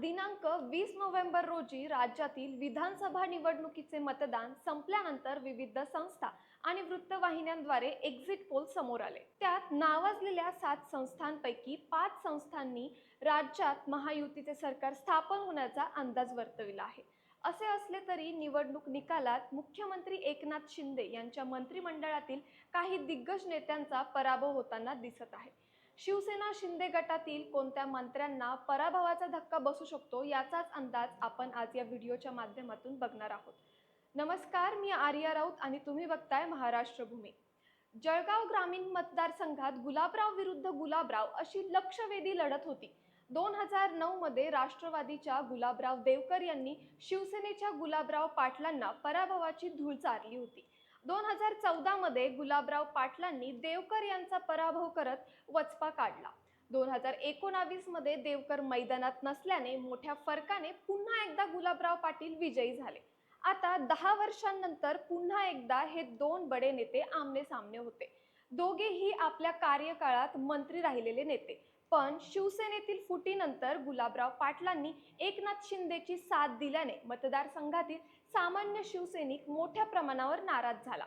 दिनांक वीस नोव्हेंबर रोजी राज्यातील विधानसभा निवडणुकीचे मतदान संपल्यानंतर विविध संस्था आणि वृत्तवाहिन्यांद्वारे एक्झिट पोल समोर आले. त्यात नावाजलेल्या सात संस्थांपैकी पाच संस्थांनी राज्यात महायुतीचे सरकार स्थापन होण्याचा अंदाज वर्तविला आहे. असे असले तरी निवडणूक निकालात मुख्यमंत्री एकनाथ शिंदे यांच्या मंत्रिमंडळातील काही दिग्गज नेत्यांचा पराभव होताना दिसत आहे. शिवसेना शिंदे गटातील कोणत्या मंत्र्यांना पराभवाचा धक्का बसू शकतो याचाच अंदाज आपण आज या व्हिडिओच्या माध्यमातून बघणार आहोत. नमस्कार मी आर्या राऊत आणि तुम्ही बघताय महाराष्ट्र भूमी जळगाव ग्रामीण मतदारसंघात गुलाबराव विरुद्ध गुलाबराव अशी लक्षवेधी लढत होती. दोन हजार नऊ मध्ये राष्ट्रवादीच्या गुलाबराव देवकर यांनी शिवसेनेच्या गुलाबराव पाटलांना पराभवाची धूळ चारली होती. दोन हजार चौदामध्ये गुलाबराव पाटलांनी देवकर यांचा पराभव करत वचपा काढला. दोन हजार एकोणावीसमध्ये देवकर मैदानात नसल्याने मोठ्या फरकाने पुन्हा एकदा गुलाबराव पाटील विजयी झाले. आता दहा वर्षांनंतर पुन्हा एकदा हे दोन बडे नेते आमने सामने होते. दोघेही आपल्या कार्यकाळात मंत्री राहिलेले नेते. पण शिवसेनेतील फुटीनंतर गुलाबराव पाटलांनी एकनाथ शिंदेची साथ दिल्याने मतदारसंघातील सामान्य शिवसैनिक मोठ्या प्रमाणावर नाराज झाला.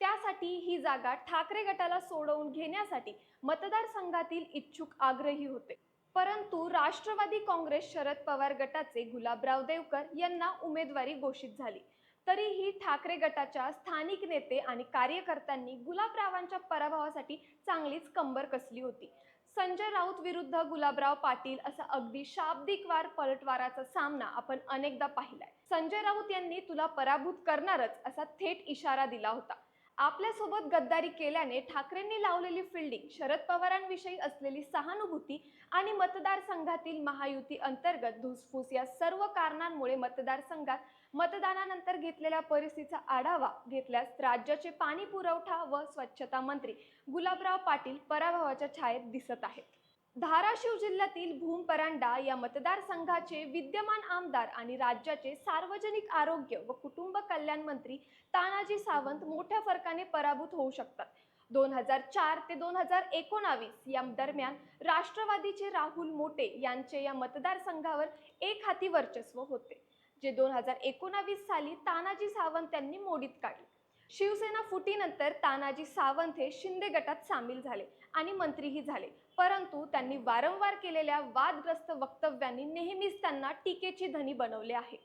त्यासाठी ही जागा ठाकरे गटाला सोडवून घेण्यासाठी मतदारसंघातील इच्छुक आग्रही होते. परंतु राष्ट्रवादी काँग्रेस शरद पवार गटाचे गुलाबराव देवकर यांना उमेदवारी घोषित झाली. तरीही ठाकरे गटाच्या स्थानिक नेते आणि कार्यकर्त्यांनी गुलाबरावांच्या पराभवासाठी चांगलीच कंबर कसली होती. संजय राऊत विरुद्ध गुलाबराव पाटील असा अगदी शाब्दिक वार पलटवाराचा सामना आपण अनेकदा पाहिलाय. संजय राऊत यांनी तुला पराभूत करणारच असा थेट इशारा दिला होता. आपल्यासोबत गद्दारी केल्याने ठाकरेंनी लावलेली फिल्डिंग शरद पवारांविषयी असलेली सहानुभूती आणि मतदारसंघातील महायुती अंतर्गत धुसफूस या सर्व कारणांमुळे मतदारसंघात मतदानानंतर घेतलेल्या परिस्थितीचा आढावा घेतल्यास राज्याचे पाणी पुरवठा व स्वच्छता मंत्री गुलाबराव पाटील पराभवाच्या छायेत दिसत आहेत. धाराशिव जिल्ह्यातील भूम परांडा या मतदारसंघाचे विद्यमान आमदार आणि राज्याचे सार्वजनिक आरोग्य व कुटुंब कल्याण मंत्री तानाजी सावंत मोठ्या फरकाने पराभूत होऊ शकतात. दोन हजार चार ते दोन हजार एकोणावीस या दरम्यान राष्ट्रवादीचे राहुल मोटे यांचे या मतदारसंघावर एक हाती वर्चस्व होते जे दोन हजार एकोणावीस साली तानाजी सावंत यांनी मोडीत काढले. शिवसेना फुटीनंतर तानाजी सावंत हे शिंदे गटात सामील झाले आणि मंत्रीही झाले. परंतु त्यांनी वारंवार केलेल्या वादग्रस्त वक्तव्यांनी नेहमीच त्यांना टीकेची धनी बनवले आहे.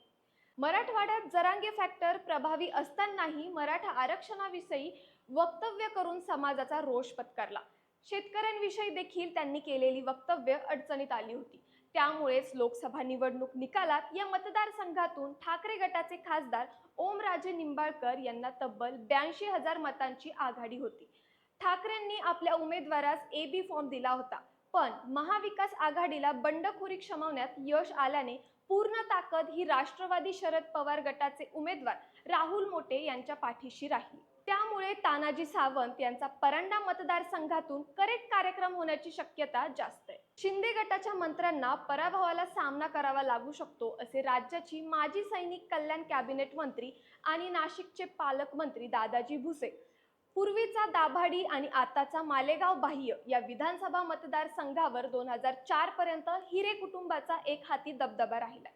मराठवाड्यात जरांगे फॅक्टर प्रभावी असतानाही मराठा आरक्षणाविषयी वक्तव्य करून समाजाचा रोष पत्करला. शेतकऱ्यांविषयी देखील त्यांनी केलेली वक्तव्य अडचणीत आली होती. त्यामुळेच लोकसभा निवडणूक निकालात या मतदारसंघातून ठाकरे गटाचे खासदार ओमराजे निंबाळकर यांना तब्बल ब्याऐंशी हजार मतांची आघाडी होती. ठाकरेंनी आपल्या उमेदवारास ए बी फॉर्म दिला होता. पण महाविकास आघाडीला बंडखोरी क्षमवण्यात यश आल्याने पूर्ण ताकद ही राष्ट्रवादी शरद पवार गटाचे उमेदवार राहुल मोटे यांच्या पाठीशी राहिली. त्यामुळे तानाजी सावंत यांचा परांडा मतदारसंघातून करेक्ट कार्यक्रम होण्याची शक्यता जास्त आहे. शिंदे गटाच्या मंत्र्यांना पराभवाला सामना करावा लागू शकतो असे राज्याची माजी सैनिक कल्याण कॅबिनेट मंत्री आणि नाशिकचे पालकमंत्री दादाजी भुसे पूर्वीचा दाभाडी आणि आताचा मालेगाव बाह्य या विधानसभा मतदारसंघावर दोन हजार चार पर्यंत हिरे कुटुंबाचा एक हाती दबदबा राहिला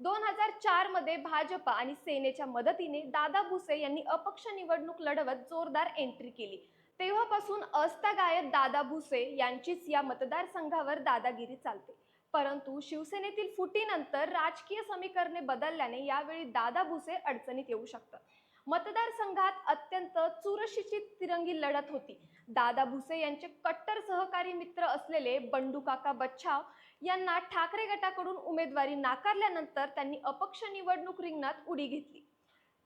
दोन हजार चारमध्ये भाजपा आणि सेनेच्या मदतीने दादा भुसे यांनी अपक्ष निवडणूक लढवत जोरदार एंट्री केली. तेव्हापासून अस्तगायत दादा भुसे यांचीच या मतदारसंघावर दादागिरी चालते. परंतु शिवसेनेतील फुटीनंतर राजकीय समीकरणे बदलल्याने यावेळी दादा भुसे अडचणीत येऊ शकतात. मतदारसंघात अत्यंत चुरशीची तिरंगी लढत होती. दादा भुसे यांचे कट्टर सहकारी मित्र असलेले बंडू काका बच्छाव यांना ठाकरे गटाकडून उमेदवारी नाकारल्यानंतर त्यांनी अपक्ष निवडणूक रिंगणात उडी घेतली.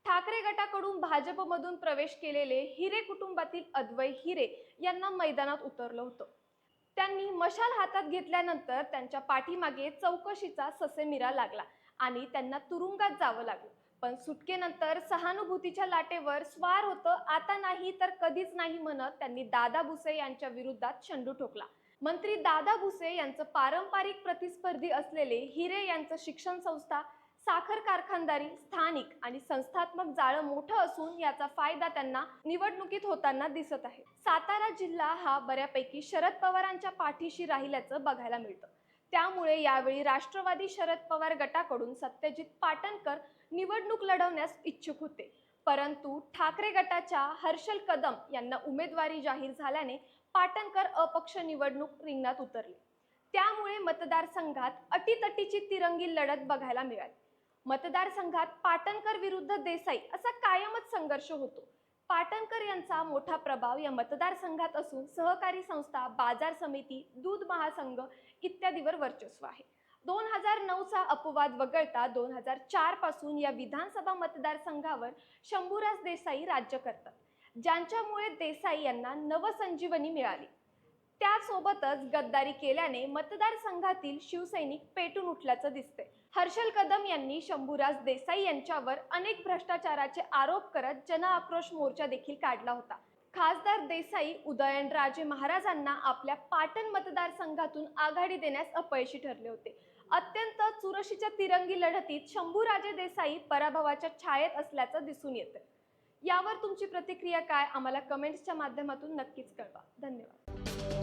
ठाकरे गटाकडून भाजपमधून प्रवेश केलेले हिरे कुटुंबातील अद्वय हिरे यांना मैदानात उतरलं होतं. त्यांनी मशाल हातात घेतल्यानंतर त्यांच्या पाठीमागे चौकशीचा ससेमिरा लागला आणि त्यांना तुरुंगात जावं लागलं. पण सुटकेनंतर सहानुभूतीच्या लाटेवर स्वार होतं. आता नाही तर कधीच नाही म्हणत. त्यांनी दादा भुसे यांच्या विरोधात चंडू ठोकला. मंत्री दादा भुसे यांचं पारंपरिक प्रतिस्पर्धी असलेले हिरे यांचं शिक्षण संस्था साखर कारखानदारी स्थानिक आणि संस्थात्मक जाळं मोठं असून याचा फायदा त्यांना निवडणुकीत होताना दिसत आहे. सातारा जिल्हा हा बऱ्यापैकी शरद पवारांच्या पाठीशी राहिल्याचं बघायला मिळतं. त्यामुळे यावेळी राष्ट्रवादी शरद पवार गटाकडून सत्यजित पाटणकर निवडणूक लढवण्यास इच्छुक होते. परंतु ठाकरे गटाच्या हर्षल कदम यांना उमेदवारी जाहीर झाल्याने पाटणकर अपक्ष निवडणूक रिंगणात उतरले. त्यामुळे मतदारसंघात अटीतटीची तिरंगी लढत बघायला मिळाली. मतदारसंघात पाटणकर विरुद्ध देसाई असा कायमच संघर्ष होतो. पाटणकर यांचा मोठा प्रभाव या मतदारसंघात असून सहकारी संस्था बाजार समिती दूध महासंघ इत्यादीवर वर्चस्व आहे. दोन हजार नऊचा अपवाद वगळता दोन हजार चारपासून या विधानसभा मतदारसंघावर शंभूराज देसाई राज्य करतात ज्यांच्यामुळे देसाई यांना नवसंजीवनी मिळाली. त्यासोबतच गद्दारी केल्याने मतदारसंघातील शिवसैनिक पेटून उठल्याचं दिसते हर्षल कदम यांनी शंभूराज देसाई यांच्यावर अनेक भ्रष्टाचाराचे आरोप करत जनआक्रोश मोर्चा देखील काढला होता. खासदार देसाई उदयनराजे महाराजांना आपल्या पाटण मतदारसंघातून आघाडी देण्यास अपयशी ठरले होते. अत्यंत चुरशीच्या तिरंगी लढतीत शंभूराजे देसाई पराभवाच्या छायेत असल्याचं दिसून येतं. यावर तुमची प्रतिक्रिया काय? आम्हाला कमेंट्सच्या माध्यमातून नक्कीच कळवा. धन्यवाद.